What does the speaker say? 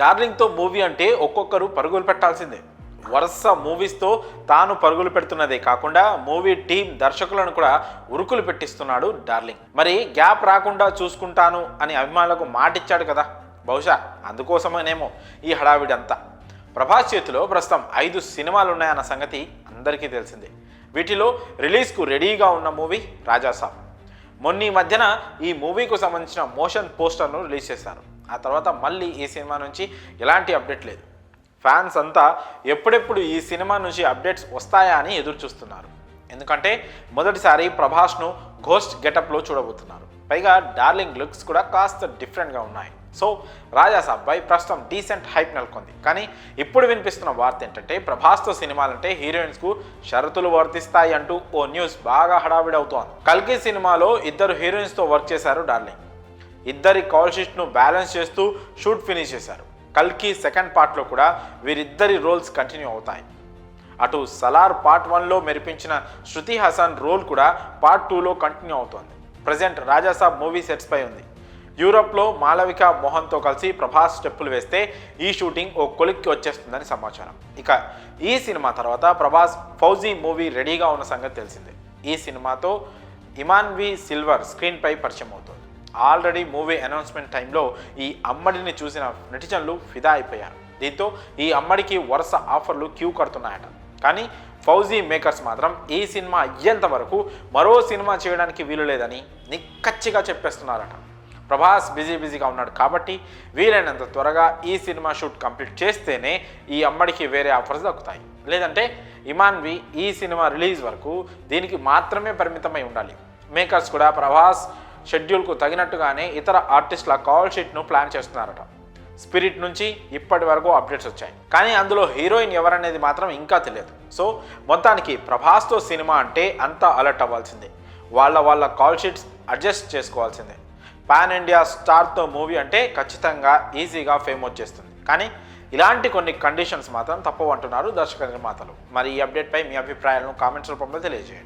డార్లింగ్తో movie అంటే ఒక్కొక్కరు పరుగులు పెట్టాల్సిందే. వరుస మూవీస్తో తాను పరుగులు పెడుతున్నదే కాకుండా మూవీ టీం దర్శకులను కూడా ఉరుకులు పెట్టిస్తున్నాడు డార్లింగ్. మరి గ్యాప్ రాకుండా చూసుకుంటాను అని అభిమానులకు మాటిచ్చాడు కదా. బహుశా అందుకోసమేనేమో ఈ హడావిడి అంతా ప్రభాస్ చేతిలో ప్రస్తుతం ఐదు సినిమాలు ఉన్నాయన్న సంగతి అందరికీ తెలిసిందే. వీటిలో రిలీజ్కు రెడీగా ఉన్న మూవీ రాజాసాబ్. మొన్న ఈ మధ్యన ఈ మూవీకు సంబంధించిన మోషన్ పోస్టర్ను రిలీజ్ చేశారు. ఆ తర్వాత మళ్ళీ ఈ సినిమా నుంచి ఎలాంటి అప్డేట్ లేదు. ఫ్యాన్స్ అంతా ఎప్పుడెప్పుడు ఈ సినిమా నుంచి అప్డేట్స్ వస్తాయా అని ఎదురు చూస్తున్నారు. ఎందుకంటే మొదటిసారి ప్రభాస్ను ఘోస్ట్ గెటప్లో చూడబోతున్నారు. పైగా డార్లింగ్ లుక్స్ కూడా కాస్త డిఫరెంట్గా ఉన్నాయి. సో రాజాస్ అబ్బాయి ప్రస్తుతం డీసెంట్ హైప్ నెలకొంది. కానీ ఇప్పుడు వినిపిస్తున్న వార్త ఏంటంటే ప్రభాస్తో సినిమాలంటే హీరోయిన్స్కు షరతులు వర్తిస్తాయి అంటూ ఓ న్యూస్ బాగా హడావిడి అవుతోంది. కల్కి సినిమాలో ఇద్దరు హీరోయిన్స్తో వర్క్ చేశారు డార్లింగ్. ఇద్దరి కాల్ షీట్ను బ్యాలెన్స్ చేస్తూ షూట్ ఫినిష్ చేశారు. కల్కి సెకండ్ పార్ట్లో కూడా వీరిద్దరి రోల్స్ కంటిన్యూ అవుతాయి. అటు సలార్ పార్ట్ వన్లో మెరిపించిన శృతి హసన్ రోల్ కూడా పార్ట్ టూలో కంటిన్యూ అవుతోంది. ప్రజెంట్ రాజాసాబ్ మూవీ సెట్స్పై ఉంది. యూరోప్లో మాలవిక మోహన్తో కలిసి ప్రభాస్ స్టెప్పులు వేస్తే ఈ షూటింగ్ ఓ కొలిక్కి వచ్చేస్తుందని సమాచారం. ఇక ఈ సినిమా తర్వాత ప్రభాస్ ఫౌజీ మూవీ రెడీగా ఉన్న సంగతి తెలిసిందే. ఈ సినిమాతో ఇమాన్వి సిల్వర్ స్క్రీన్పై పరిచయం అవుతుంది. ఆల్రెడీ మూవీ అనౌన్స్మెంట్ టైంలో ఈ అమ్మడిని చూసిన నెటిజన్లు ఫిదా అయిపోయారు. దీంతో ఈ అమ్మడికి వరుస ఆఫర్లు క్యూ కడుతున్నాయట. కానీ ఫౌజీ మేకర్స్ మాత్రం ఈ సినిమా అయ్యేంత వరకు మరో సినిమా చేయడానికి వీలు లేదని నిక్కచ్చిగా చెప్పేస్తున్నారట. ప్రభాస్ బిజీ బిజీగా ఉన్నాడు కాబట్టి వీలైనంత త్వరగా ఈ సినిమా షూట్ కంప్లీట్ చేస్తేనే ఈ అమ్మడికి వేరే ఆఫర్స్ దక్కుతాయి. లేదంటే ఇమాన్వి ఈ సినిమా రిలీజ్ వరకు దీనికి మాత్రమే పరిమితమై ఉండాలి. మేకర్స్ కూడా ప్రభాస్ షెడ్యూల్కు తగినట్టుగానే ఇతర ఆర్టిస్టుల కాల్ షీట్ను ప్లాన్ చేస్తున్నారట. స్పిరిట్ నుంచి ఇప్పటి వరకు అప్డేట్స్ వచ్చాయి. కానీ అందులో హీరోయిన్ ఎవరనేది మాత్రం ఇంకా తెలియదు. సో మొత్తానికి ప్రభాస్తో సినిమా అంటే అంతా అలర్ట్ అవ్వాల్సిందే. వాళ్ళ వాళ్ళ కాల్ షీట్స్ అడ్జస్ట్ చేసుకోవాల్సిందే. పాన్ ఇండియా స్టార్తో మూవీ అంటే ఖచ్చితంగా ఈజీగా ఫేమ్ వచ్చేస్తుంది. కానీ ఇలాంటి కొన్ని కండిషన్స్ మాత్రం తప్పవు అంటున్నారు దర్శక నిర్మాతలు మరి ఈ అప్డేట్పై మీ అభిప్రాయాలను కామెంట్స్ రూపంలో తెలియజేయండి.